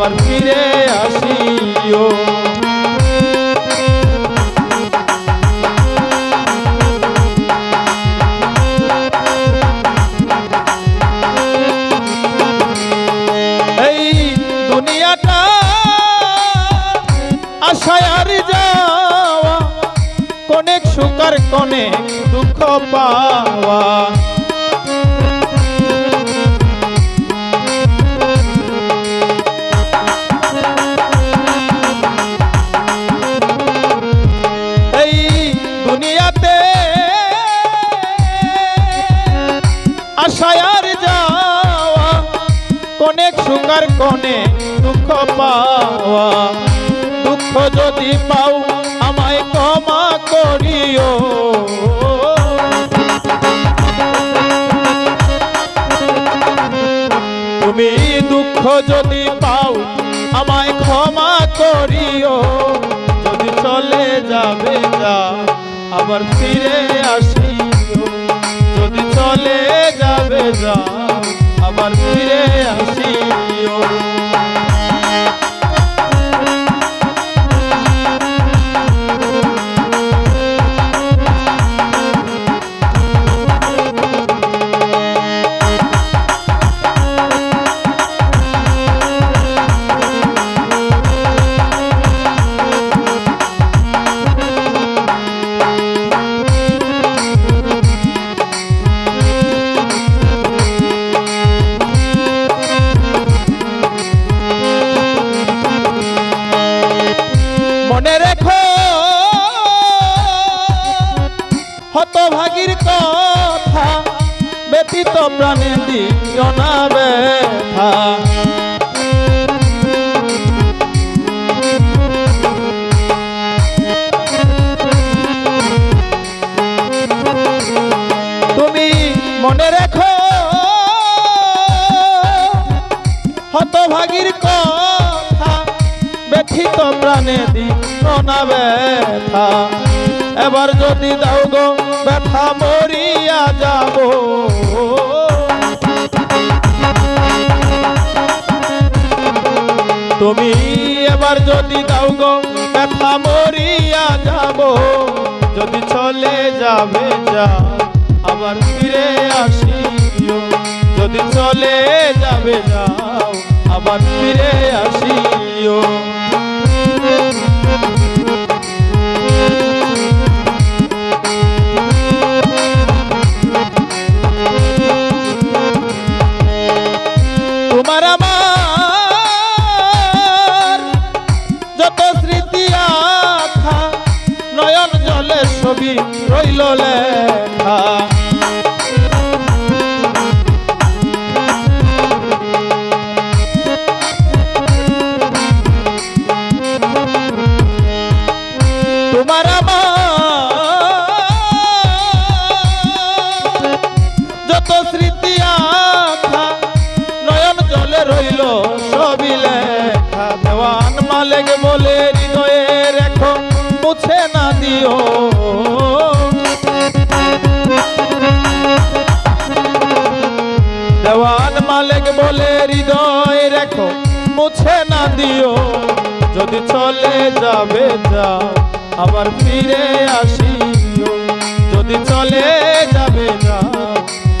আবার ফিরে আসিও। কনেক কনেক দুঃখ পাওয়া। সুকার কনে দুঃখ পাওয়া, দুঃখ যদি পাও, আমায় ক্ষমা করিও। তুমি দুঃখ যদি পাও, আমায় ক্ষমা করিও। যদি চলে যাবে যা, আবার ফিরে আসিও। যদি চলে যাবে যা আবার ফিরে আসিও হতভাগীর কথা, ব্যতীত প্রাণে দিও না ব্যথা। তুমি মনে রেখো, হতভাগীর কথা, ব্যথিত প্রাণে দিল না ব্যথা। এবার যদি দাও গো, ব্যথা মরিয়া যাব। তুমি এবার যদি দাও গো, ব্যথা মরিয়া যাব। যদি চলে যাবে যা, আবার ফিরে আসিও যদি চলে যাবে যাও, আবার ফিরে আসিও তোমার যত স্মৃতি আখা নয়ন রইল সবই দেওয়ান মালেক বলে হৃদয়ে রেখো মুছে না দিও। মুছে না দিও। যদি চলে যাবে, যাও। আবার ফিরে আসিও। যদি চলে যাবে, যাও।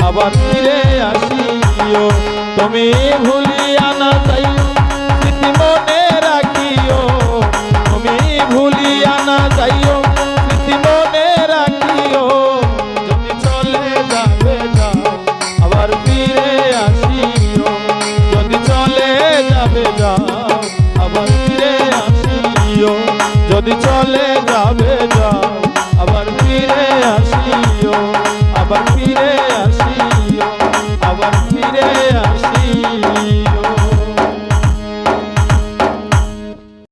আবার ফিরে আসিও। তুমি ভুলিয়া না যাইও যদি চলে যাবে